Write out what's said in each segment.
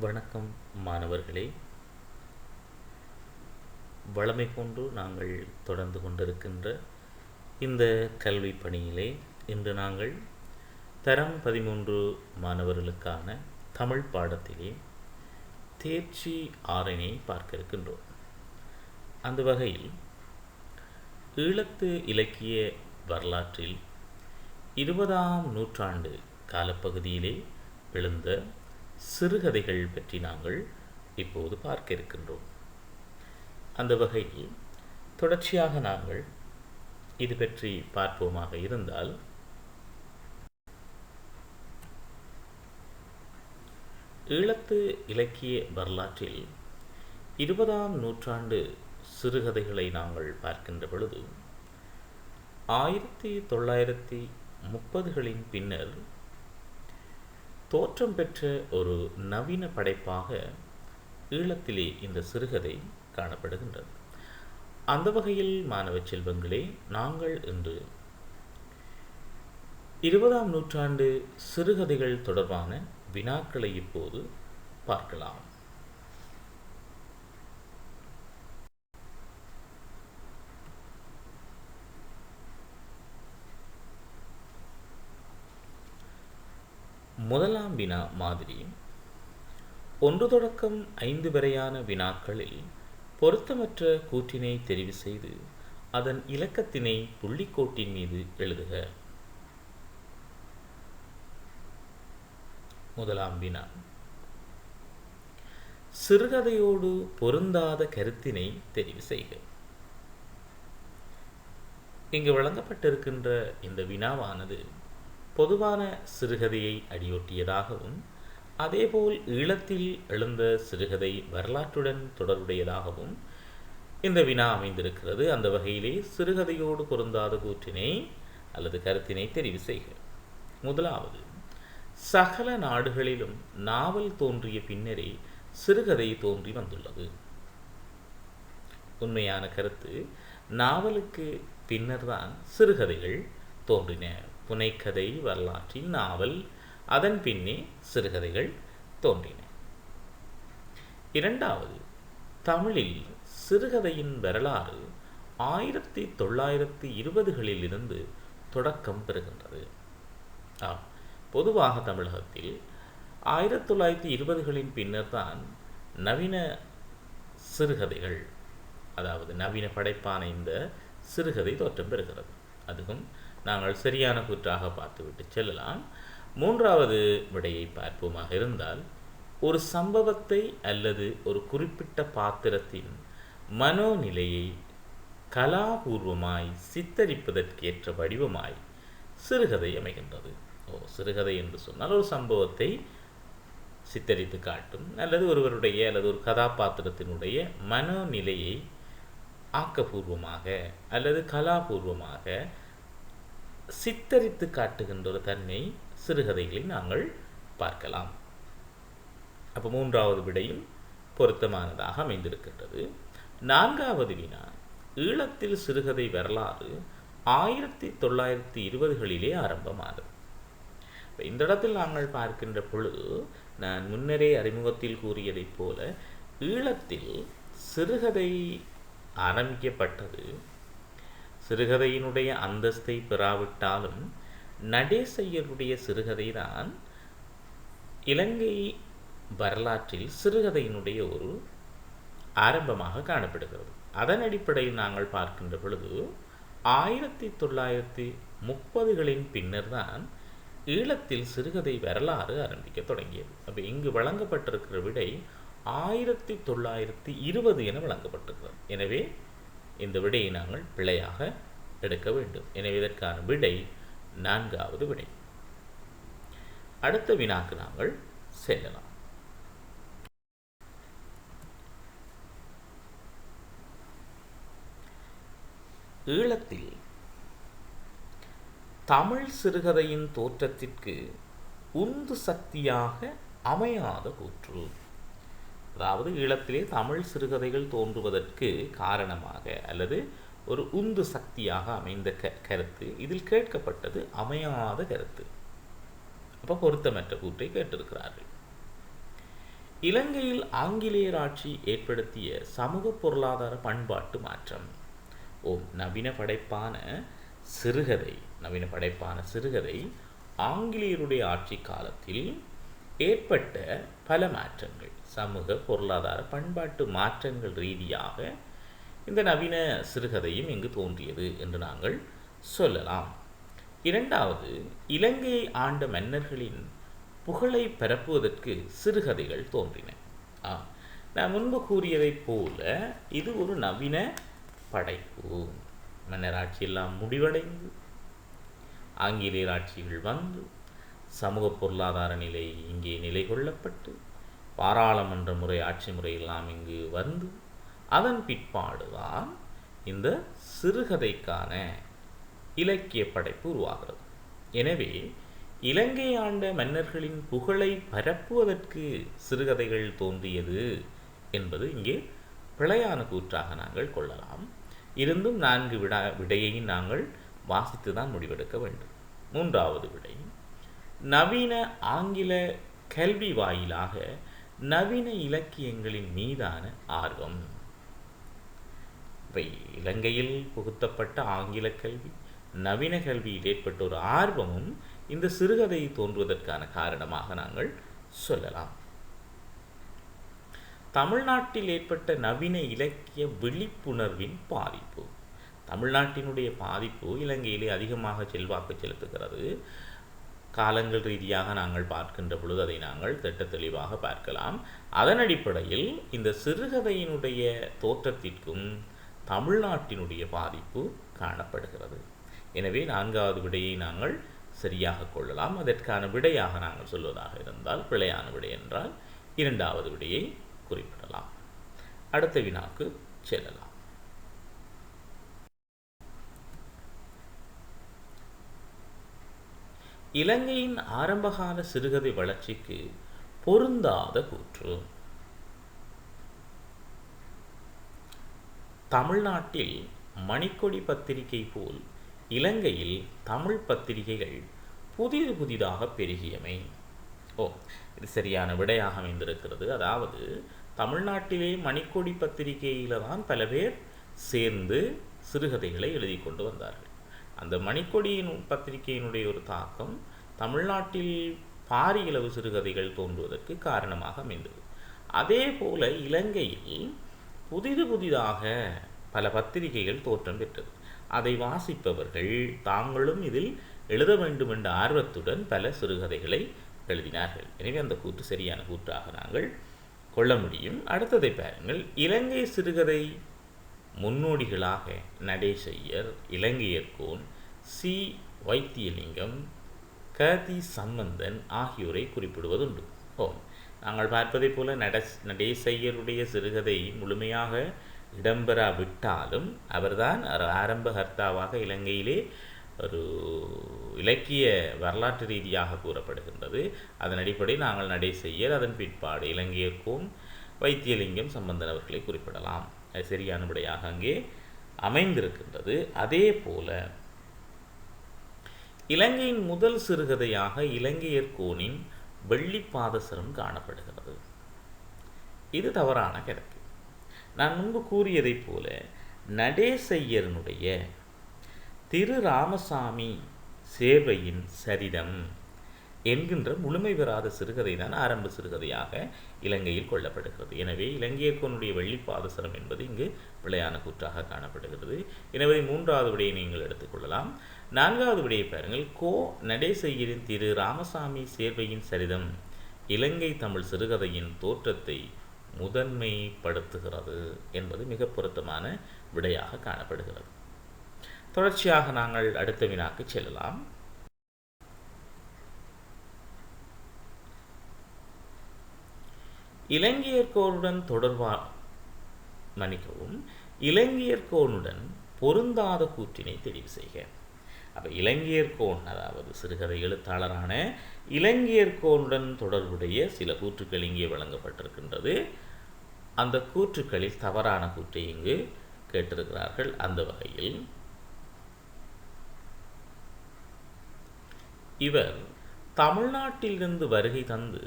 வணக்கம் மாணவர்களே. வழமை போன்று நாங்கள் தொடர்ந்து கொண்டிருக்கின்ற இந்த கல்வி பணியிலே இன்று நாங்கள் தரம் பதிமூன்று மாணவர்களுக்கான தமிழ் பாடத்திலே தேர்ச்சி ஆறினை பார்க்க இருக்கின்றோம் அந்த வகையில் ஈழத்து இலக்கிய வரலாற்றில் இருபதாம் நூற்றாண்டு காலப்பகுதியிலே எழுந்த சிறுகதைகள் பற்றி நாங்கள் இப்போது பார்க்க இருக்கின்றோம். அந்த வகையில் தொடர்ச்சியாக நாங்கள் இது பற்றி பார்ப்போமாக இருந்தால் ஈழத்து இலக்கிய வரலாற்றில் இருபதாம் நூற்றாண்டு சிறுகதைகளை நாங்கள் பார்க்கின்ற பொழுது ஆயிரத்தி தொள்ளாயிரத்தி முப்பதுகளின் பின்னர் தோற்றம் பெற்ற ஒரு நவீன படைப்பாக ஈழத்திலே இந்த சிறுகதை காணப்படுகின்றது. அந்த வகையில் மாணவ செல்வங்களே நாங்கள் இன்று இருபதாம் நூற்றாண்டு சிறுகதைகள் தொடர்பான வினாக்களை இப்போது பார்க்கலாம். முதலாம் வினா மாதிரி. ஒன்று தொடக்கம் ஐந்து வரையான வினாக்களில் பொருத்தமற்ற கூற்றினை தெரிவு செய்து அதன் இலக்கத்தினை புள்ளிக்கோட்டின் மீது எழுதுக. முதலாம் வினா. சிறுகதையோடு பொருந்தாத கருத்தினை தெரிவு செய்க. இங்கு வழங்கப்பட்டிருக்கின்ற இந்த வினாவானது பொதுவான சிறுகதையை அடியொட்டியதாகவும் அதேபோல் ஈழத்தில் எழுந்த சிறுகதை வரலாற்றுடன் தொடர்புடையதாகவும் இந்த வினா அமைந்திருக்கிறது. அந்த வகையிலே சிறுகதையோடு பொருந்தாத கூற்றினை அல்லது கருத்தினை தெரிவு செய்க. முதலாவது சகல நாடுகளிலும் நாவல் தோன்றிய பின்னரே சிறுகதை தோன்றி வந்துள்ளது. உண்மையான கருத்து நாவலுக்கு பின்னர்தான் சிறுகதைகள் தோன்றின. புனைக்கதை வரலாற்றின் நாவல். அதன் பின்னே சிறுகதைகள் தோன்றின. இரண்டாவது தமிழில் சிறுகதையின் வரலாறு ஆயிரத்தி தொள்ளாயிரத்தி இருபதுகளில் இருந்து தொடக்கம் பெறுகின்றது. ஆம் பொதுவாக தமிழகத்தில் ஆயிரத்தி தொள்ளாயிரத்தி இருபதுகளின் பின்னர் தான் நவீன சிறுகதைகள் அதாவது நவீன படைப்பான இந்த சிறுகதை தோற்றம் பெறுகிறது. அதுவும் நாங்கள் சரியான கூற்றாக பார்த்துவிட்டு செல்லலாம். மூன்றாவது விடையை பார்ப்போமாக இருந்தால் ஒரு சம்பவத்தை அல்லது ஒரு குறிப்பிட்ட பாத்திரத்தின் மனோநிலையை கலாபூர்வமாய் சித்தரிப்பதற்கேற்ற வடிவமாய் சிறுகதை அமைகின்றது. ஓ சிறுகதை என்று சொன்னால் ஒரு சம்பவத்தை சித்தரித்து காட்டும் அல்லது ஒருவருடைய அல்லது ஒரு கதாபாத்திரத்தினுடைய மனோநிலையை ஆக்கப்பூர்வமாக அல்லது கலாபூர்வமாக சித்தரித்து காட்டுகின்ற ஒரு தன்மை சிறுகதைகளை நாங்கள் பார்க்கலாம். அப்போ மூன்றாவது விடையும் பொருத்தமானதாக அமைந்திருக்கின்றது. நான்காவது வினா ஈழத்தில் சிறுகதை வரலாறு ஆயிரத்தி தொள்ளாயிரத்தி இருபதுகளிலே ஆரம்பமானது இந்த இடத்தில் நாங்கள் பார்க்கின்ற பொழுது நான் முன்னரே அறிமுகத்தில் கூறியதைப் போல ஈழத்தில் சிறுகதை ஆரம்பிக்கப்பட்டது சிறுகதையினுடைய அந்தஸ்தை பெறாவிட்டாலும் நடேசையருடைய சிறுகதை தான் இலங்கை வரலாற்றில் சிறுகதையினுடைய ஒரு ஆரம்பமாக காணப்படுகிறது. அதன் அடிப்படையில் நாங்கள் பார்க்கின்ற பொழுது ஆயிரத்தி தொள்ளாயிரத்தி முப்பதுகளின் பின்னர் தான் ஈழத்தில் சிறுகதை வரலாறு ஆரம்பிக்க தொடங்கியது. அப்போ இங்கு வழங்கப்பட்டிருக்கிற விடை ஆயிரத்தி தொள்ளாயிரத்தி இருபது என வழங்கப்பட்டிருக்கிறது. எனவே இந்த விடையை நாங்கள் பிழையாக எடுக்க வேண்டும். எனவே இதற்கான விடை நான்காவது விடை. அடுத்த வினாக்கு நாங்கள் செல்லலாம். ஈழத்தில் தமிழ் சிறுகதையின் தோற்றத்திற்கு உந்து சக்தியாக அமையாத கூற்று. அதாவது ஈழத்திலே தமிழ் சிறுகதைகள் தோன்றுவதற்கு காரணமாக அல்லது ஒரு உந்து சக்தியாக அமைந்த க கருத்து. இதில் கேட்கப்பட்டது அமையாத கருத்து. அப்போ பொருத்தமற்ற கூற்றை கேட்டிருக்கிறார்கள். இலங்கையில் ஆங்கிலேயர் ஆட்சி ஏற்படுத்திய சமூக பொருளாதார பண்பாட்டு மாற்றம். ஓம் நவீன படைப்பான சிறுகதை நவீன படைப்பான சிறுகதை ஆங்கிலேயருடைய ஆட்சி காலத்தில் ஏற்பட்ட பல மாற்றங்கள். சமூக பொருளாதார பண்பாட்டு மாற்றங்கள் ரீதியாக இந்த நவீன சிறுகதையும் இங்கு தோன்றியது என்று நாங்கள் சொல்லலாம். இரண்டாவது இலங்கையை ஆண்ட மன்னர்களின் புகழை பரப்புவதற்கு சிறுகதைகள் தோன்றின. ஆ நான் முன்பு கூறியதைப் போல இது ஒரு நவீன படைப்பு. மன்னர் ஆட்சியெல்லாம் முடிவடைந்து ஆங்கிலேயர் ஆட்சிகள் வந்து சமூக பொருளாதார நிலை இங்கே நிலை கொள்ளப்பட்டு பாராளுமன்ற முறை ஆட்சி முறையெல்லாம் இங்கு வந்து அதன் பிற்பாடுதான் இந்த சிறுகதைக்கான இலக்கிய படைப்பு உருவாகிறது. எனவே இலங்கை ஆண்ட மன்னர்களின் புகழை பரப்புவதற்கு சிறுகதைகள் தோன்றியது என்பது இங்கே பிழையான கூற்றாக நாங்கள் கொள்ளலாம். இருந்தும் நான்கு விடா விடையை நாங்கள் வாசித்து தான் முடிவெடுக்க வேண்டும். மூன்றாவது விடை. நவீன ஆங்கில கல்வி வாயிலாக நவீன இலக்கியங்களின் மீதான ஆர்வம். இவை இலங்கையில் புகுத்தப்பட்ட ஆங்கில கல்வி நவீன கல்வியில் ஏற்பட்ட ஒரு ஆர்வமும் இந்த சிறுகதை தோன்றுவதற்கான காரணமாக நாங்கள் சொல்லலாம். தமிழ்நாட்டில் ஏற்பட்ட நவீன இலக்கிய விழிப்புணர்வின் பாதிப்பு. தமிழ்நாட்டினுடைய பாதிப்பு இலங்கையிலே அதிகமாக செல்வாக்கு செலுத்துகிறது. காலங்கள் ரீதியாக நாங்கள் பார்க்கின்ற பொழுது அதை நாங்கள் திட்ட தெளிவாக பார்க்கலாம். அதன் அடிப்படையில் இந்த சிறுகதையினுடைய தோற்றத்திற்கும் தமிழ்நாட்டினுடைய பாதிப்பு காணப்படுகிறது. எனவே நான்காவது விடையை நாங்கள் சரியாக கொள்ளலாம். அதற்கான விடையாக நாங்கள் சொல்வதாக இருந்தால் பிழையான விடை என்றால் இரண்டாவது விடையை குறிப்பிடலாம். அடுத்த வினாக்கு செல்லலாம். இலங்கையின் ஆரம்பகால சிறுகதை வளர்ச்சிக்கு பொருந்தாத கூற்று. தமிழ்நாட்டில் மணிக்கொடி பத்திரிகை போல் இலங்கையில் தமிழ் பத்திரிகைகள் புதிது புதிதாக பெருகியமை. ஓ இது சரியான விடையாக அமைந்திருக்கிறது. அதாவது தமிழ்நாட்டிலே மணிக்கொடி பத்திரிகையில் தான் பல பேர் சேர்ந்து சிறுகதைகளை எழுதி கொண்டு வந்தார்கள். அந்த மணிக்கொடியின் பத்திரிகையினுடைய ஒரு தாக்கம் தமிழ்நாட்டில் பாரியளவு சிறுகதைகள் தோன்றுவதற்கு காரணமாக அமைந்தது. அதே போல இலங்கையில் புதிது புதிதாக பல பத்திரிகைகள் தோற்றம் பெற்றது. அதை வாசிப்பவர்கள் தாங்களும் இதில் எழுத வேண்டும் என்ற ஆர்வத்துடன் பல சிறுகதைகளை எழுதினார்கள். எனவே அந்த கூற்று சரியான கூற்றாக நாங்கள் கொள்ள முடியும். அடுத்ததை பாருங்கள். இலங்கை சிறுகதை முன்னோடிகளாக நடேசையர் இலங்கையர்கோன் சி. வைத்தியலிங்கம் கதி சம்பந்தன் ஆகியோரை குறிப்பிடுவதுண்டு. ஓ நாங்கள் பார்ப்பதைப் போல நட நடேசையருடைய சிறுகதை முழுமையாக இடம்பெறாவிட்டாலும் அவர்தான் ஆரம்ப கர்த்தாவாக இலங்கையிலே ஒரு இலக்கிய வரலாற்று ரீதியாக கூறப்படுகின்றது. அதன் அடிப்படையில் நாங்கள் நடை செய்ய அதன் பிற்பாடு இலங்கையர்க்கும் வைத்தியலிங்கம் சம்பந்தன் அவர்களை குறிப்பிடலாம். சரியான விடையாக அங்கே அமைந்திருக்கின்றது. அதே போல இலங்கையின் முதல் சிறுகதையாக இலங்கையர் கோனின் வெள்ளி பாதசரம் காணப்படுகிறது. இது தவறான கருத்து. நான் முன்பு கூறியதைப் போல நடேசையரனுடைய திரு ராமசாமி சேவையின் சரிதம் என்கின்ற முழுமை பெறாத சிறுகதை தான் ஆரம்ப சிறுகதையாக இலங்கையில் கொள்ளப்படுகிறது எனவே இலங்கையர்கோனுடைய வெள்ளிப்பாதசரம் என்பது இங்கு பிழையான கூற்றாக காணப்படுகிறது. எனவே மூன்றாவது விடையை நீங்கள் எடுத்துக்கொள்ளலாம் நான்காவது விடையை பாருங்கள். கோ நடேசையரின் திரு ராமசாமி சேர்வையின் சரிதம் இலங்கை தமிழ் சிறுகதையின் தோற்றத்தை முதன்மைப்படுத்துகிறது என்பது மிக பொருத்தமான விடையாக காணப்படுகிறது. தொடர்ச்சியாக நாங்கள் அடுத்த வினாக்கு செல்லலாம். இலங்கையர்கோனுடன் தொடர்பா மன்னிக்கவும் இலங்கையர்கோனுடன் பொருந்தாத கூற்றினை தெரிவு செய்க. அப்போ இலங்கையர்கோன் அதாவது சிறுகதை எழுத்தாளரான இலங்கையர்கோனுடன் தொடர்புடைய சில கூற்றுக்கள் இங்கே வழங்கப்பட்டிருக்கின்றது. அந்த கூற்றுக்களில் தவறான கூற்றை இங்கு கேட்டிருக்கிறார்கள். அந்த வகையில் இவர் தமிழ்நாட்டிலிருந்து வருகை தந்து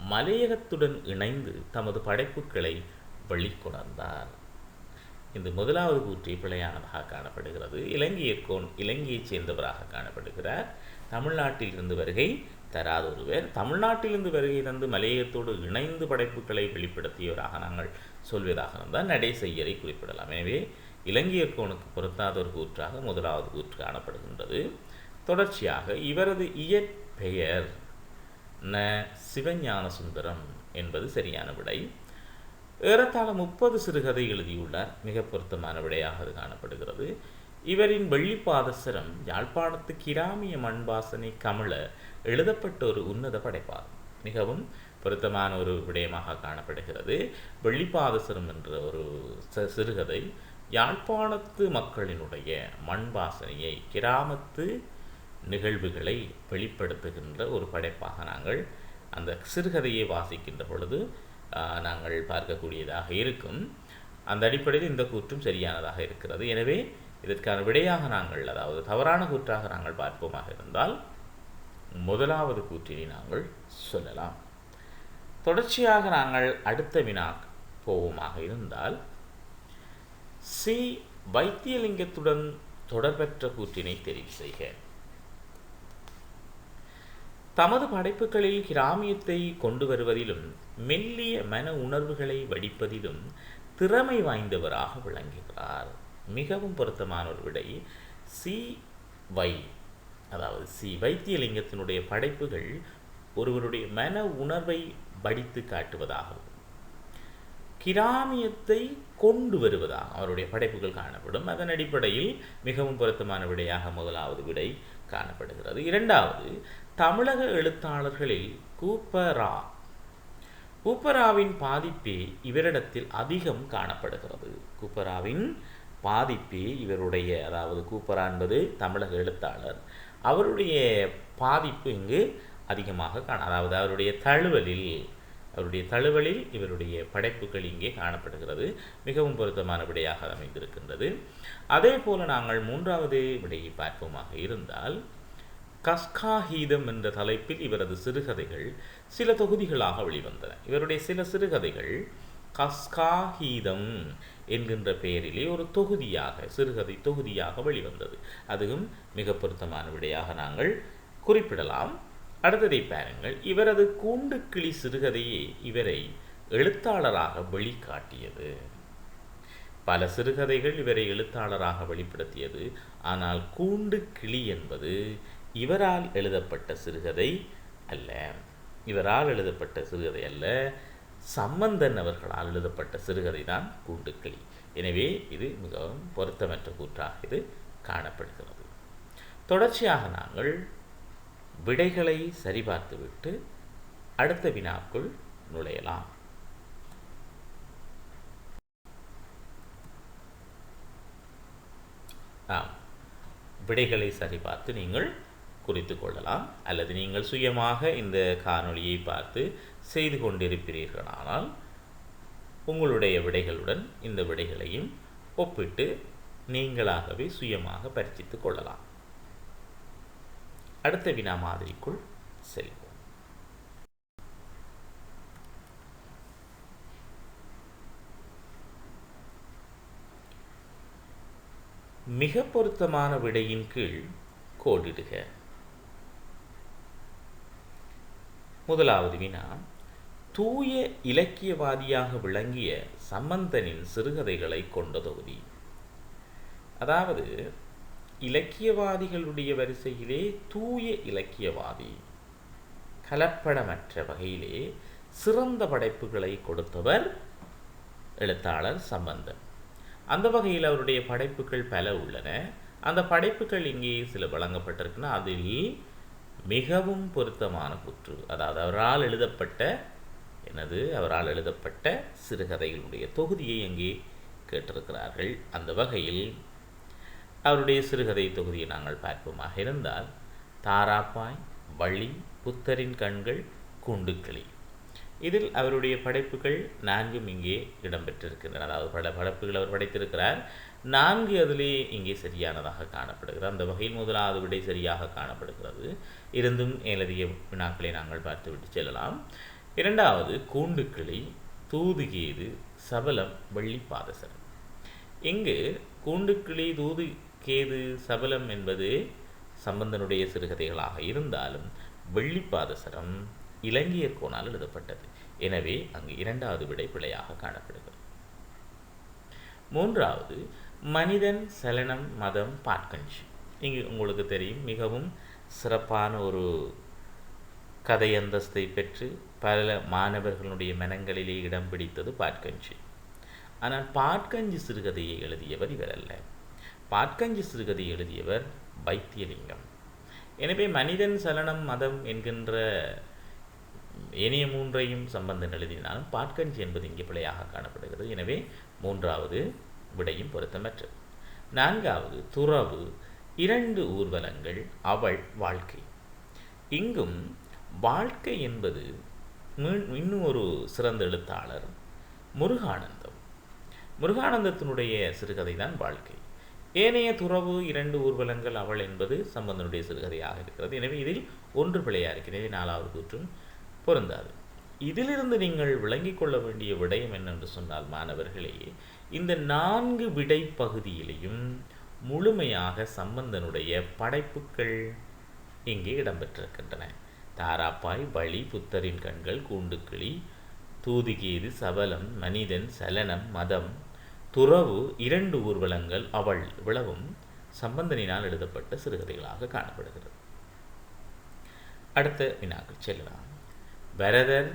மலையகத்துடன் இணைந்து தமது படைப்புகளை வெளிக்கொணர்ந்தார் இந்த முதலாவது கூற்று பிழையானதாக காணப்படுகிறது. இலங்கையர்கோன் இலங்கையைச் சேர்ந்தவராக காணப்படுகிறார். தமிழ்நாட்டில் இருந்து வருகை தராத ஒருவர். தமிழ்நாட்டிலிருந்து வருகை தந்து மலையகத்தோடு இணைந்து படைப்புகளை வெளிப்படுத்தியவராக நாங்கள் சொல்வதாக இருந்தால் நடைசெய்யரை குறிப்பிடலாம். எனவே இலங்கையர்கோனுக்கு பொருத்தாத ஒரு கூற்றாக முதலாவது கூற்று காணப்படுகின்றது. தொடர்ச்சியாக இவரது இயற்பெயர் ந சிவஞான சுந்தரம் என்பது சரியான விடை. ஏறத்தாழ முப்பது சிறுகதை எழுதியுள்ளார். மிக பொருத்தமான விடையாக அது காணப்படுகிறது. இவரின் வெள்ளிப்பாதசரம் யாழ்ப்பாணத்து கிராமிய மண்பாசனை கமல எழுதப்பட்ட ஒரு உன்னத படைப்பாகும். மிகவும் பொருத்தமான ஒரு விடயமாக காணப்படுகிறது. வெள்ளிப்பாதசரம் என்ற ஒரு சிறுகதை யாழ்ப்பாணத்து மக்களினுடைய மண்பாசனையை கிராமத்து நிகழ்வுகளை வெளிப்படுத்துகின்ற ஒரு படைப்பாக நாங்கள் அந்த சிறுகதையை வாசிக்கின்ற பொழுது நாங்கள் பார்க்கக்கூடியதாக இருக்கும். அந்த அடிப்படையில் இந்த கூற்றும் சரியானதாக இருக்கிறது. எனவே இதற்கான விடையாக நாங்கள் அதாவது தவறான கூற்றாக நாங்கள் பார்ப்போமாக இருந்தால் முதலாவது கூற்றினை நாங்கள் சொல்லலாம். தொடர்ச்சியாக நாங்கள் அடுத்த வினா போவோமாக இருந்தால் சி வைத்தியலிங்கத்துடன் தொடர்பற்ற கூற்றினை தெரிவு செய்கிறேன் தமது படைப்புகளில் கிராமியத்தை கொண்டு வருவதிலும் மெல்லிய மன உணர்வுகளை வடிப்பதிலும் திறமை வாய்ந்தவராக விளங்குகிறார். மிகவும் பொருத்தமான ஒரு விடை சி. வை. அதாவது சி. வைத்தியலிங்கத்தினுடைய படைப்புகள் ஒருவருடைய மன உணர்வை வடித்து காட்டுவதாகவும் கிராமியத்தை கொண்டு வருவதாக அவருடைய படைப்புகள் காணப்படும். அதன் அடிப்படையில் மிகவும் பொருத்தமான விடையாக முதலாவது விடை காணப்படுகிறது. இரண்டாவது தமிழக எழுத்தாளர்களில் கூப்பரா. கூப்பராவின் பாதிப்பே இவரிடத்தில் அதிகம் காணப்படுகிறது. கூப்பராவின் பாதிப்பே இவருடைய அதாவது கூப்பரா என்பது தமிழக எழுத்தாளர். அவருடைய பாதிப்பு இங்கு அதிகமாக காண அதாவது அவருடைய தழுவலில் அவருடைய தழுவலில் இவருடைய படைப்புகள் இங்கே காணப்படுகிறது. மிகவும் பொருத்தமான விடையாக அமைந்திருக்கின்றது. அதே போல நாங்கள் மூன்றாவது விடையை பார்ப்போமாக இருந்தால் கஸ்காஹீதம் என்ற தலைப்பில் இவரது சிறுகதைகள் சில தொகுதிகளாக வெளிவந்தன. இவருடைய சில சிறுகதைகள் கஸ்காஹீதம் என்கின்ற பெயரிலே ஒரு தொகுதியாக சிறுகதை தொகுதியாக வெளிவந்தது. அதுவும் மிக பொருத்தமான விடையாக நாங்கள் குறிப்பிடலாம். அடுத்ததை பாருங்கள். இவரது கூண்டுக்கிளி சிறுகதையே இவரை எழுத்தாளராக வெளிக்காட்டியது. பல சிறுகதைகள் இவரை எழுத்தாளராக வெளிப்படுத்தியது. ஆனால் கூண்டு கிளி என்பது இவரால் எழுதப்பட்ட சிறுகதை அல்ல. இவரால் எழுதப்பட்ட சிறுகதை அல்ல. சம்பந்தன் அவர்களால் எழுதப்பட்ட சிறுகதை தான் கூண்டுக்கிளி. எனவே இது மிகவும் பொருத்தமற்ற கூற்றாக இது காணப்படுகிறது. தொடர்ச்சியாக நாங்கள் விடைகளை சரிபார்த்துவிட்டு அடுத்த வினாக்குள் நுழையலாம். ஆம். விடைகளை சரிபார்த்து நீங்கள் குறித்து கொள்ளலாம் அல்லது நீங்கள் சுயமாக இந்த காணொளியை பார்த்து செய்து கொண்டிருப்பீர்களானால் உங்களுடைய விடைகளுடன் இந்த விடைகளையும் ஒப்பிட்டு நீங்களாகவே சுயமாக பரிசித்து கொள்ளலாம். அடுத்த வினா மாதிரிக்குள் செல்வோம். மிக பொருத்தமான விடையின் கீழ் கோடிடுக. முதலாவது வினா. தூய இலக்கியவாதியாக விளங்கிய சம்பந்தனின் சிறுகதைகளை கொண்ட தொகுதி. அதாவது இலக்கியவாதிகளுடைய வரிசையிலே தூய இலக்கியவாதி கலப்படமற்ற வகையிலே சிறந்த படைப்புகளை கொடுத்தவர் எழுத்தாளர் சம்பந்தன். அந்த வகையில் அவருடைய படைப்புகள் பல உள்ளன. அந்த படைப்புகள் இங்கே சில வழங்கப்பட்டிருக்குன்னா அதில் மிகவும் பொருத்தமான கூற்று அதாவது அவரால் எழுதப்பட்ட எனது அவரால் எழுதப்பட்ட சிறுகதைகளுடைய தொகுதியை அங்கே கேட்டிருக்கிறார்கள். அந்த வகையில் அவருடைய சிறுகதை தொகுதியை நாங்கள் பார்ப்போமாக இருந்தால் தாராப்பாய் வழி புத்தரின் கண்கள் கூண்டுக்கிளி. இதில் அவருடைய படைப்புகள் நான்கும் இங்கே இடம்பெற்றிருக்கின்றன. அதாவது பல படைப்புகள் அவர் படைத்திருக்கிறார். நான்கு அதிலே இங்கே சரியானதாக காணப்படுகிறது. அந்த வகையில் முதலாவது விடை சரியாக காணப்படுகிறது. இருந்தும் எழுதிய வினாக்களை நாங்கள் பார்த்துவிட்டு செல்லலாம். இரண்டாவது கூண்டுக்கிளி தூதுகேது சபலம் வெள்ளி பாதசரம் இங்கு கூண்டுக்கிளி தூது கேது சபலம் என்பது சம்பந்தனுடைய சிறுகதைகளாக இருந்தாலும் வெள்ளிப்பாதசரம் இலங்கையர் கோணால் எழுதப்பட்டது. எனவே அங்கு இரண்டாவது விடை பிழையாக காணப்படுகிறது. மூன்றாவது மனிதன் சலனம் மதம் பாட்கஞ்சி இங்கு உங்களுக்கு தெரியும் மிகவும் சிறப்பான ஒரு கதை அந்தஸ்தை பெற்று பல மாணவர்களுடைய மனங்களிலே இடம் பிடித்தது பாட்கஞ்சி ஆனால் பாட்கஞ்சி சிறுகதையை எழுதியவர் இவர் அல்ல. பாட்கஞ்சி சிறுகதை எழுதியவர் வைத்தியலிங்கம். எனவே மனிதன் சலனம் மதம் என்கின்ற இனிய மூன்றையும் சம்பந்தம் எழுதினாலும் பாட்கஞ்சி என்பது இங்கே பிழையாக காணப்படுகிறது. எனவே மூன்றாவது விடையும் பொருத்தமற்றது. நான்காவது துறவு இரண்டு ஊர்வலங்கள் அவள் வாழ்க்கை. இங்கும் வாழ்க்கை என்பது இன்னும் ஒரு சிறந்த எழுத்தாளர் முருகானந்தம். முருகானந்தத்தினுடைய சிறுகதை தான் வாழ்க்கை. ஏனைய துறவு இரண்டு ஊர்வலங்கள் அவள் என்பது சம்பந்தனுடைய சிறுகதையாக இருக்கிறது. எனவே இதில் ஒன்று பிழையாக இருக்கிறது. நாலாவது கூற்றும் பொருந்தாது. இதிலிருந்து நீங்கள் விளங்கிக் கொள்ள வேண்டிய விடயம் என்னென்று சொன்னால் மாணவர்களே இந்த நான்கு விடை பகுதியிலையும் முழுமையாக சம்பந்தனுடைய படைப்புகள் இங்கே இடம்பெற்றிருக்கின்றன. தாராப்பாய் வழி புத்தரின் கண்கள் கூண்டுக்கிளி தூதுகேது சபலம் மனிதன் சலனம் மதம் துறவு இரண்டு ஊர்வலங்கள் அவள் இவ்வளவும் சம்பந்தனினால் எழுதப்பட்ட சிறுகதைகளாக காணப்படுகிறது. அடுத்த வினாக்கு செல்லலாம். பரதர்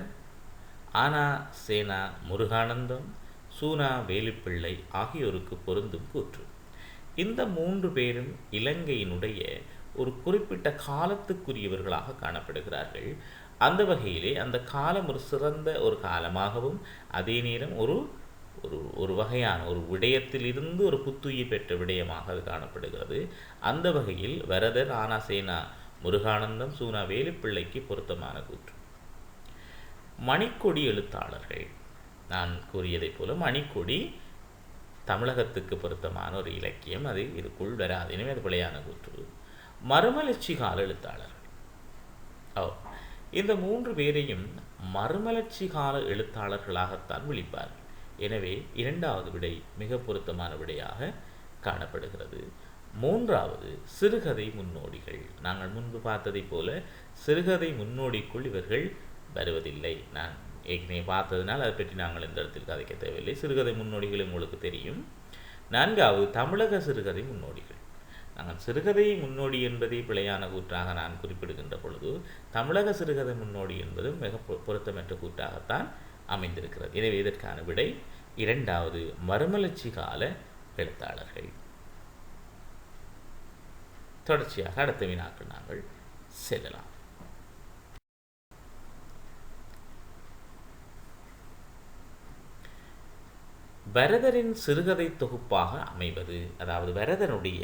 ஆனா சேனா முருகானந்தம் சூனா வேலுப்பிள்ளை ஆகியோருக்கு பொருந்தும் கூற்று. இந்த மூன்று பேரும் இலங்கையினுடைய ஒரு குறிப்பிட்ட காலத்துக்குரியவர்களாக காணப்படுகிறார்கள். அந்த வகையிலே அந்த காலம் ஒரு சிறந்த ஒரு காலமாகவும் அதே நேரம் ஒரு ஒரு ஒரு வகையான ஒரு விடயத்திலிருந்து ஒரு புத்துயிர் பெற்ற விடயமாக அது காணப்படுகிறது. அந்த வகையில் வரதர் ஆனாசேனா முருகானந்தம் சூனா வேலுப்பிள்ளைக்கு பொருத்தமான கூற்று. மணிக்கொடி எழுத்தாளர்கள் நான் கூறியதைப் போல மணிக்கொடி தமிழகத்துக்கு பொருத்தமான ஒரு இலக்கியம். அது இதுக்குள் வராது. எனவே அது பிழையான கூற்று. மறுமலர்ச்சி கால எழுத்தாளர்கள். ஓ இந்த மூன்று பேரையும் மறுமலர்ச்சி கால எழுத்தாளர்களாகத்தான் விழிப்பார்கள் எனவே இரண்டாவது விடை மிக பொருத்தமான விடையாக காணப்படுகிறது. மூன்றாவது சிறுகதை முன்னோடிகள். நாங்கள் முன்பு பார்த்ததைப் போல சிறுகதை முன்னோடிக்குள் இவர்கள் வருவதில்லை. நான் ஏற்கனவே பார்த்ததுனால் அதை பற்றி நாங்கள் இந்த இடத்தில் கதைக்க தேவையில்லை. சிறுகதை முன்னோடிகள் உங்களுக்கு தெரியும். நான்காவது தமிழக சிறுகதை முன்னோடிகள். நாங்கள் சிறுகதை முன்னோடி என்பதை பிழையான கூற்றாக நான் குறிப்பிடுகின்ற பொழுது தமிழக சிறுகதை முன்னோடி என்பதும் மிக பொ- பொருத்தமற்ற கூற்றாகத்தான் அமைந்திருக்கிறது. எனவே இதற்கான விடை இரண்டாவது மறுமலர்ச்சி கால எழுத்தாளர்கள். தொடர்ச்சியாக அடுத்த வினாக்கள் நாங்கள் செல்லலாம். வரதரின் சிறுகதை தொகுப்பாக அமைவது அதாவது வரதனுடைய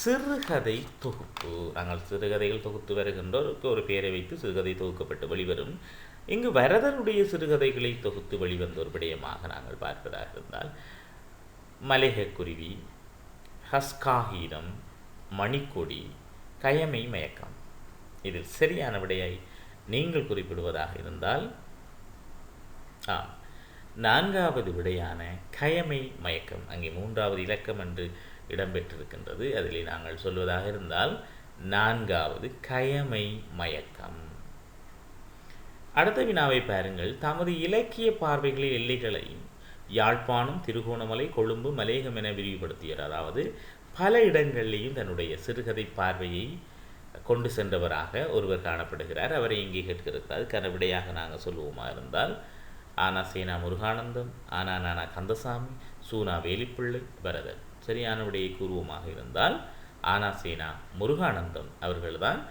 சிறுகதை தொகுப்பு. நாங்கள் சிறுகதைகள் தொகுத்து வருகின்றோருக்கு ஒரு பெயரை வைத்து சிறுகதை தொகுக்கப்பட்டு வெளிவரும். இங்கு வரதனுடைய சிறுகதைகளை தொகுத்து வெளிவந்த ஒரு விடயமாக நாங்கள் பார்ப்பதாக இருந்தால் மலையக்குருவி ஹஸ்காகீரம் மணிக்கொடி கயமை மயக்கம். இதில் சரியான விடையை நீங்கள் குறிப்பிடுவதாக இருந்தால் ஆம். நான்காவது விடையான கயமை மயக்கம். அங்கே மூன்றாவது இலக்கம் என்று இடம்பெற்றிருக்கின்றது. அதிலே நாங்கள் சொல்வதாக இருந்தால் நான்காவது கயமை மயக்கம். அடுத்த வினாவை பாருங்கள். தமது இலக்கிய பார்வைகளில் எல்லைகளை யாழ்ப்பாணம் திருகோணமலை கொழும்பு மலேகம் என விரிவுபடுத்தியவர். அதாவது பல இடங்களிலேயும் தன்னுடைய சிறுகதை பார்வையை கொண்டு சென்றவராக ஒருவர் காணப்படுகிறார். அவரை இங்கே கேட்கிறது அதுக்கான விடையாக நாங்கள் சொல்லுவோமா இருந்தால் ஆனா சேனா முருகானந்தம் ஆனா நானா கந்தசாமி சூனா வேலிப்பிள்ளை பரதர். சரியான விடையை கூறுவோமாக இருந்தால் ஆனா சேனா முருகானந்தம் அவர்கள்தான்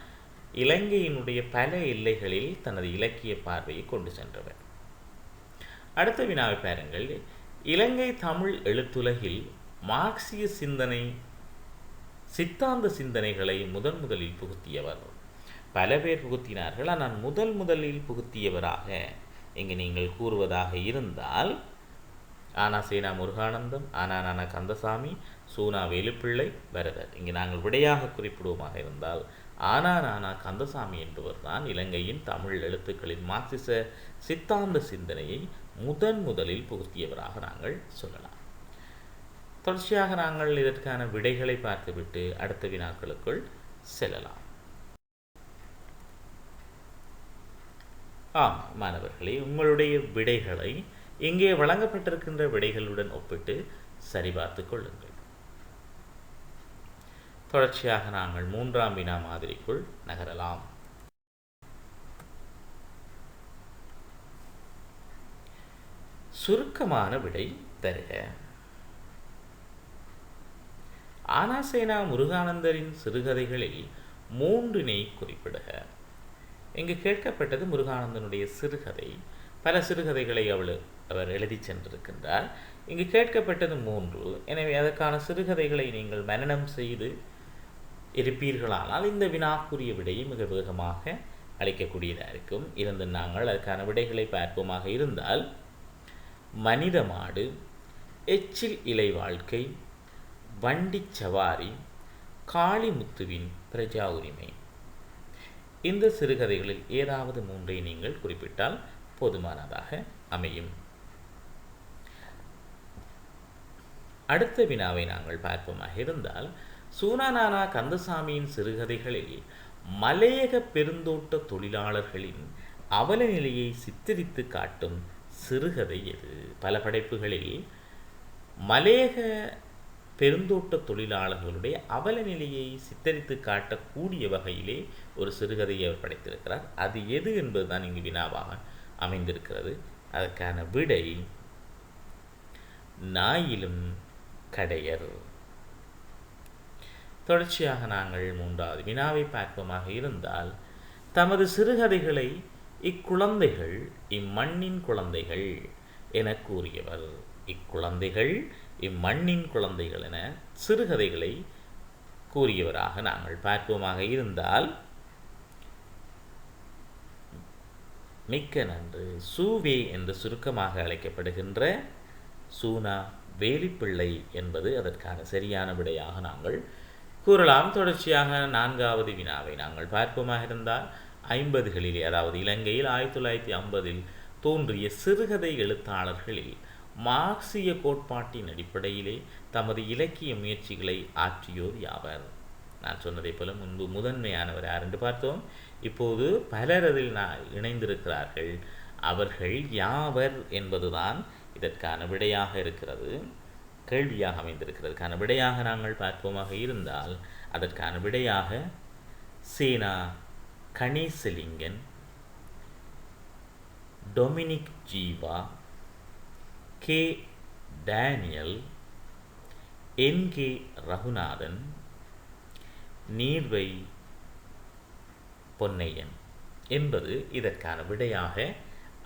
இலங்கையினுடைய பல எல்லைகளில் தனது இலக்கிய பார்வையை கொண்டு சென்றவர். அடுத்த வினாவை பாருங்கள். இலங்கை தமிழ் எழுத்துலகில் மார்க்சிய சிந்தனை சித்தாந்த சிந்தனைகளை முதன் முதலில் புகுத்தியவர். பல பேர் புகுத்தினார்கள். ஆனால் முதல் முதலில் புகுத்தியவராக இங்கு நீங்கள் கூறுவதாக இருந்தால் ஆனா சேனா முருகானந்தம் ஆனா நானா கந்தசாமி சூனா வேலுப்பிள்ளை வரதர் இங்கு நாங்கள் விடையாக குறிப்பிடுவோமாக இருந்தால் ஆனா நானா கந்தசாமி என்பவர் தான் இலங்கையின் தமிழ் எழுத்துக்களின் மார்க்சிச சித்தாந்த சிந்தனையை முதன் முதலில் புகுத்தியவராக நாங்கள் சொல்லலாம். தொடர்ச்சியாக நாங்கள் இதற்கான விடைகளை பார்த்துவிட்டு அடுத்த வினாக்களுக்குள் செல்லலாம். ஆம் மாணவர்களே உங்களுடைய விடைகளை இங்கே வழங்கப்பட்டிருக்கின்ற விடைகளுடன் ஒப்பிட்டு சரிபார்த்து கொள்ளுங்கள். தொடர்ச்சியாக நாங்கள் மூன்றாம் வினா மாதிரிக்குள் நகரலாம். சுருக்கமான விடை தருக. ஆனாசேனா முருகானந்தரின் சிறுகதைகளில் மூன்றினை குறிப்பிடுக. இங்கு கேட்கப்பட்டது முருகானந்தனுடைய சிறுகதை. பல சிறுகதைகளை அவள் அவர் எழுதி சென்றிருக்கின்றார். இங்கு கேட்கப்பட்டது மூன்று. எனவே அதற்கான சிறுகதைகளை நீங்கள் மனனம் செய்து இருப்பீர்களானால் இந்த வினாக்குரிய விடையை மிக வேகமாக அளிக்கக்கூடியதாக இருக்கும். இருந்து நாங்கள் அதற்கான விடைகளை பார்ப்போமாக இருந்தால் மனித மாடு எச்சில் இலை வாழ்க்கை வண்டிச் சவாரி காளிமுத்துவின் பிரஜா உரிமை இந்த சிறுகதைகளில் ஏதாவது மூன்றை நீங்கள் குறிப்பிட்டால் போதுமானதாக அமையும். அடுத்த வினாவை நாங்கள் பார்ப்போமாக இருந்தால் சூனானானா கந்தசாமியின் சிறுகதைகளில் மலையக பெருந்தோட்ட தொழிலாளர்களின் அவல நிலையை சித்தரித்து காட்டும் சிறுகதை எது? பல படைப்புகளில் மலையக பெருந்தோட்ட தொழிலாளர்களுடைய அவல நிலையை சித்தரித்து காட்டக்கூடிய வகையிலே ஒரு சிறுகதையை அவர் படைத்திருக்கிறார். அது எது என்பதுதான் இங்கு வினாவாக அமைந்திருக்கிறது. அதற்கான விடை நாயிலும் கடையர். தொடர்ச்சியாக நாங்கள் மூன்றாவது வினாவை பார்ப்போமாக இருந்தால் தமது சிறுகதைகளை இக்குழந்தைகள் இம்மண்ணின் குழந்தைகள் என கூறியவர். இக்குழந்தைகள் இம்மண்ணின் குழந்தைகள் என சிறுகதைகளை கூறியவராக நாங்கள் பார்ப்போமாக இருந்தால் மிக்க நன்று. சூவே என்று சுருக்கமாக அழைக்கப்படுகின்ற சூனா வேலிப்பிள்ளை என்பது அதற்கான சரியான விடையாக நாங்கள் கூறலாம். தொடர்ச்சியாக நான்காவது வினாவை நாங்கள் பார்ப்போமாக இருந்தால் ஐம்பதுகளிலே அதாவது இலங்கையில் ஆயிரத்தி தொள்ளாயிரத்தி ஐம்பதில் தோன்றிய சிறுகதை எழுத்தாளர்களில் மார்க்சிய கோட்பாட்டின் அடிப்படையிலே தமது இலக்கிய முயற்சிகளை ஆற்றியோர் யாவர்? நான் சொன்னதைப் போல முன்பு முதன்மையானவர் யார் என்று பார்த்தோம். இப்போது பலர் அதில் நான் இணைந்திருக்கிறார்கள். அவர்கள் யாவர் என்பதுதான் இதற்கான விடையாக இருக்கிறது. கேள்வியாக அமைந்திருக்கிறதுக்கான விடையாக நாங்கள் பார்ப்போமாக இருந்தால் அதற்கான விடையாக Sena Ganeshalingan Dominic Jeeva K. Daniel N. K. Raghunathan Neervai Ponnaiyan என்பது இதற்கான விடையாக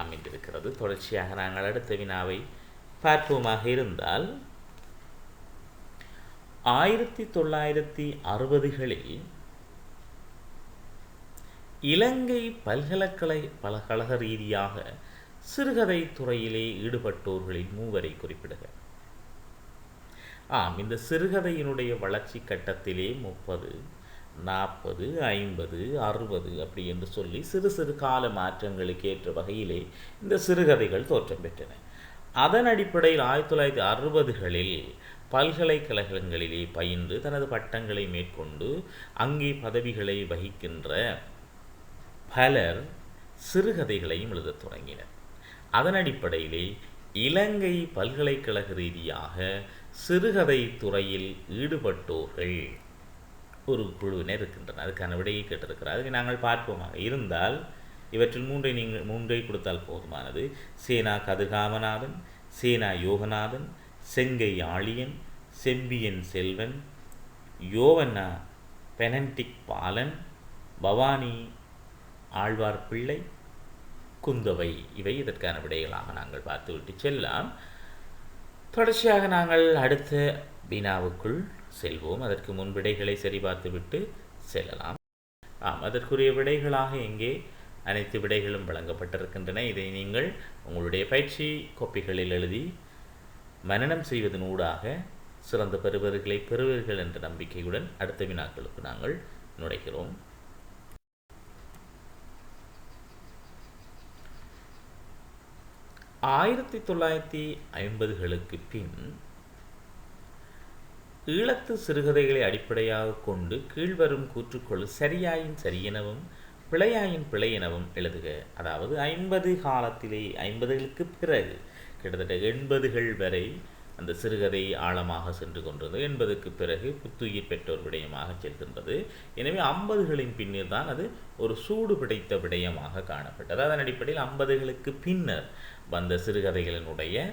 அமைந்திருக்கிறது. தொடர்ச்சியாக நாங்கள் அடுத்த வினாவை பார்ப்போமாக இருந்தால் ஆயிரத்தி தொள்ளாயிரத்தி அறுபதுகளில் இலங்கை பல்கலைக்கழக பல்கழக ரீதியாக சிறுகதை துறையிலே ஈடுபட்டோர்களின் மூவரை குறிப்பிடுக. ஆம் இந்த சிறுகதையினுடைய வளர்ச்சி கட்டத்திலே முப்பது நாற்பது ஐம்பது அறுபது அப்படி என்று சொல்லி சிறு சிறு கால மாற்றங்களுக்கு ஏற்ற வகையிலே இந்த சிறுகதைகள் தோற்றம் பெற்றன. அதன் அடிப்படையில் ஆயிரத்தி தொள்ளாயிரத்தி அறுபதுகளில் பல்கலைக்கழகங்களிலே பயின்று தனது பட்டங்களை மேற்கொண்டு அங்கே பதவிகளை வகிக்கின்ற பலர் சிறுகதைகளையும் எழுதத் தொடங்கினர். அதன் அடிப்படையிலே இலங்கை பல்கலைக்கழக ரீதியாக சிறுகதை துறையில் ஈடுபட்டோர்கள் ஒரு குழுவினர் இருக்கின்றனர். அதுக்கான விடையை கேட்டிருக்கிறார். அதை நாங்கள் பார்ப்போமாக. இருந்தால் இவற்றில் மூன்றை நீங்கள் மூன்றை கொடுத்தால் போதுமானது. சேனா கதிர்காமநாதன் சேனா யோகநாதன் செங்கை ஆழியன் செம்பியன் செல்வன் யோவண்ணா பெனன்டிக் பாலன் பவானி ஆழ்வார் பிள்ளை குந்தவை இவை இதற்கான விடைகளாக நாங்கள் பார்த்துவிட்டு செல்லலாம். தொடர்ச்சியாக நாங்கள் அடுத்த வினாவுக்குள் செல்வோம். அதற்கு முன் விடைகளை சரிபார்த்துவிட்டு செல்லலாம். ஆம் அதற்குரிய விடைகளாக இங்கே அனைத்து விடைகளும் வழங்கப்பட்டிருக்கின்றன. இதை நீங்கள் உங்களுடைய பயிற்சி கோப்பைகளில் எழுதி மனநம் செய்வதன் ஊடாக சிறந்த பெறுவர்களை பெறுவீர்கள் என்ற நம்பிக்கையுடன் அடுத்த வினாக்களுக்கு நாங்கள் நுழைகிறோம். ஆயிரத்தி தொள்ளாயிரத்தி ஐம்பதுகளுக்கு பின் ஈழத்து சிறுகதைகளை அடிப்படையாக கொண்டு கீழ்வரும் கூற்றுக்கொள் சரியாயின் சரியெனவும் பிழையாயின் பிழை எனவும் எழுதுக. அதாவது ஐம்பது காலத்திலே ஐம்பதுகளுக்கு பிறகு கிட்டத்தட்ட எண்பதுகள் வரை அந்த சிறுகதை ஆழமாக சென்று கொண்டது எண்பதுக்கு பிறகு புத்துயிர் பெற்றோர் விடயமாக செல்கின்றது. எனவே ஐம்பதுகளின் பின்னர் தான் அது ஒரு சூடு பிடித்த விடயமாக காணப்பட்டது. அதன் அடிப்படையில் ஐம்பதுகளுக்கு பின்னர் வந்த சிறுகதைகளினுடைய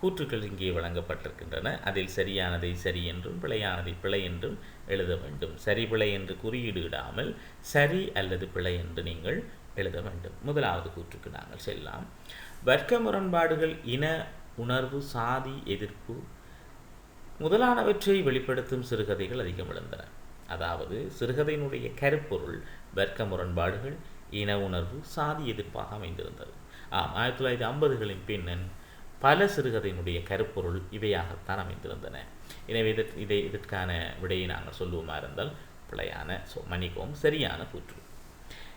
கூற்றுக்கள் இங்கே வழங்கப்பட்டிருக்கின்றன. அதில் சரியானதை சரி என்றும் பிழையானதை பிழை என்றும் எழுத வேண்டும். சரி பிழை என்று குறியீடு இடாமல் சரி அல்லது பிழை என்று நீங்கள் எழுத வேண்டும். முதலாவது கூற்றுக்கு நாங்கள் செல்லலாம். வர்க்க முரண்பாடுகள் இன உணர்வு சாதி எதிர்ப்பு முதலானவற்றை வெளிப்படுத்தும் சிறுகதைகள் அதிகம் எழுந்தன அதாவது சிறுகதையினுடைய கருப்பொருள் வர்க்க முரண்பாடுகள் இன உணர்வு சாதி எதிர்ப்பாக அமைந்திருந்தது. ஆம் ஆயிரத்தி தொள்ளாயிரத்தி ஐம்பதுகளின் பின்னன் பல சிறுகதையினுடைய கருப்பொருள் இவையாகத்தான் அமைந்திருந்தன. எனவே இதற்கு இதை இதற்கான விடையை நாங்கள் சொல்லுவோமா இருந்தால் பிழையான சொ மன்னிக்கவும் சரியான கூற்று.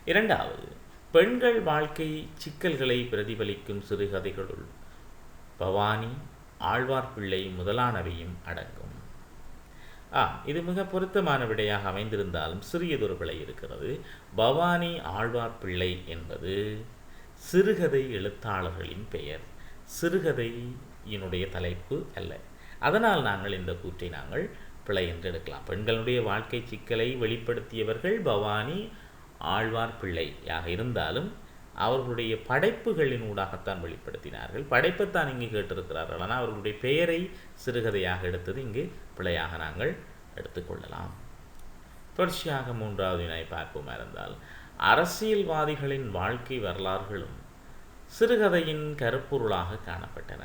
இரண்டாவது பெண்கள் வாழ்க்கை சிக்கல்களை பிரதிபலிக்கும் சிறுகதைகளுள் பவானி ஆழ்வார்பிள்ளை முதலானவையும் அடங்கும். ஆ இது மிக பொருத்தமான விடையாக அமைந்திருந்தாலும் சிறியதொரு பிழை இருக்கிறது. பவானி ஆழ்வார்பிள்ளை என்பது சிறுகதை எழுத்தாளர்களின் பெயர். சிறுகதையினுடைய தலைப்பு அல்ல. அதனால் நாங்கள் இந்த கூற்றை நாங்கள் பிழை என்று எடுக்கலாம். பெண்களுடைய வாழ்க்கை சிக்கலை வெளிப்படுத்தியவர்கள் பவானி ஆழ்வார் பிள்ளையாக இருந்தாலும் அவர்களுடைய படைப்புகளின் ஊடாகத்தான் வெளிப்படுத்தினார்கள். படைப்பைத்தான் இங்கு கேட்டிருக்கிறார்கள். ஆனால் அவர்களுடைய பெயரை சிறுகதையாக எடுத்தது இங்கு பிழையாக நாங்கள் எடுத்துக்கொள்ளலாம் தொடர்ச்சியாக மூன்றாவது வினாய் பார்ப்போமா இருந்தால் அரசியல்வாதிகளின் வாழ்க்கை வரலாறுகளும் சிறுகதையின் கருப்பொருளாக காணப்பட்டன.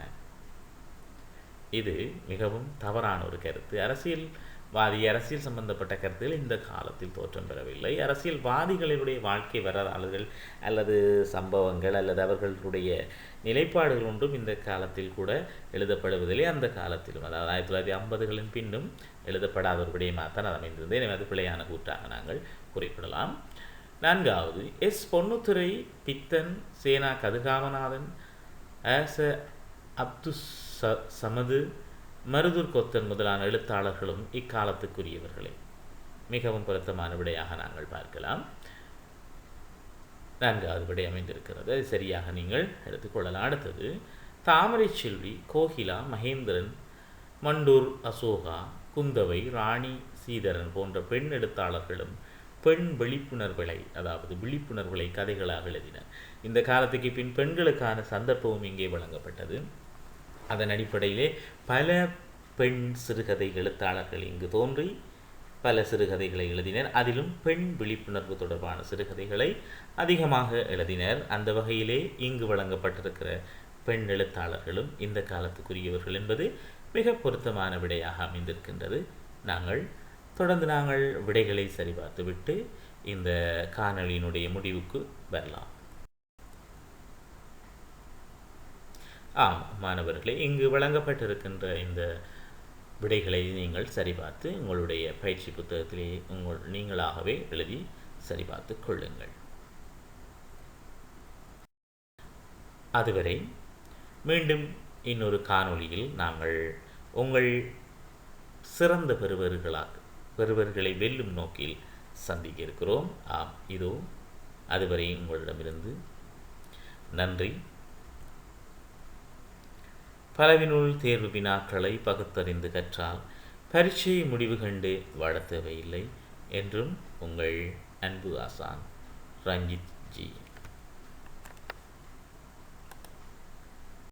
இது மிகவும் தவறான ஒரு கருத்து. அரசியல்வாதி அரசியல் சம்பந்தப்பட்ட கருத்துகள் இந்த காலத்தில் தோற்றம் பெறவில்லை. அரசியல்வாதிகளுடைய வாழ்க்கை வரலாறுகள் அல்லது சம்பவங்கள் அல்லது அவர்களுடைய நிலைப்பாடுகள் ஒன்றும் இந்த காலத்தில் கூட எழுதப்படுவதில்லை. அந்த காலத்திலும் அதாவது ஆயிரத்தி தொள்ளாயிரத்தி ஐம்பதுகளின் பின்னும் எழுதப்படாத ஒரு விடயமாக தான் அது அமைந்திருந்தது. எனவே அது பிழையான கூற்றாக நாங்கள் குறிப்பிடலாம். நான்காவது எஸ் பொன்னுத்துறை பித்தன் சேனா கதிர்காமநாதன் ஆச அப்து ச சமது மருதூர் கொத்தன் முதலான எழுத்தாளர்களும் இக்காலத்துக்குரியவர்களே. மிகவும் பொருத்தமான விடையாக நாங்கள் பார்க்கலாம். நான்காவது விடை அமைந்திருக்கிறது. அது சரியாக நீங்கள் எடுத்துக்கொள்ளலாம் அடுத்தது தாமரை செல்வி கோகிலா மகேந்திரன் மண்டூர் அசோகா குந்தவை ராணி சீதரன் போன்ற பெண் எழுத்தாளர்களும் பெண் விழிப்புணர்வுகளை அதாவது விழிப்புணர்வுகளை கதைகளாக எழுதினர். இந்த காலத்துக்கு பின் பெண்களுக்கான சந்தர்ப்பமும் இங்கே வழங்கப்பட்டது. அதன் அடிப்படையிலே பல பெண் சிறுகதை எழுத்தாளர்கள் இங்கு தோன்றி பல சிறுகதைகளை எழுதினர். அதிலும் பெண் விழிப்புணர்வு தொடர்பான சிறுகதைகளை அதிகமாக எழுதினர். அந்த வகையிலே இங்கு வழங்கப்பட்டிருக்கிற பெண் எழுத்தாளர்களும் இந்த காலத்துக்குரியவர்கள் என்பது மிக பொருத்தமான விடையாக அமைந்திருக்கின்றது. நாங்கள் தொடர்ந்து நாங்கள் விடைகளை சரிபார்த்துவிட்டு இந்த காணொலியினுடைய முடிவுக்கு வரலாம். ஆம் மாணவர்களே இங்கு வழங்கப்பட்டிருக்கின்ற இந்த விடைகளை நீங்கள் சரிபார்த்து உங்களுடைய பயிற்சி புத்தகத்திலே உங்கள் நீங்களாகவே எழுதி சரிபார்த்து கொள்ளுங்கள். அதுவரை மீண்டும் இன்னொரு காணொளியில் நாங்கள் உங்கள் சிறந்த பெறுவர்களாக ஒருவர்களை வெல்லும் நோக்கில் சந்திக்க இருக்கிறோம் ஆம் இதோ அதுவரை உங்களிடமிருந்து நன்றி. பலவினுள் தேர்வு வினாக்களை பகுத்தறிந்து கற்றால் பரீட்சை முடிவு கண்டு வாழ தேவையில்லை என்றும் உங்கள் அன்பு ஆசான் ரஞ்சித் ஜி.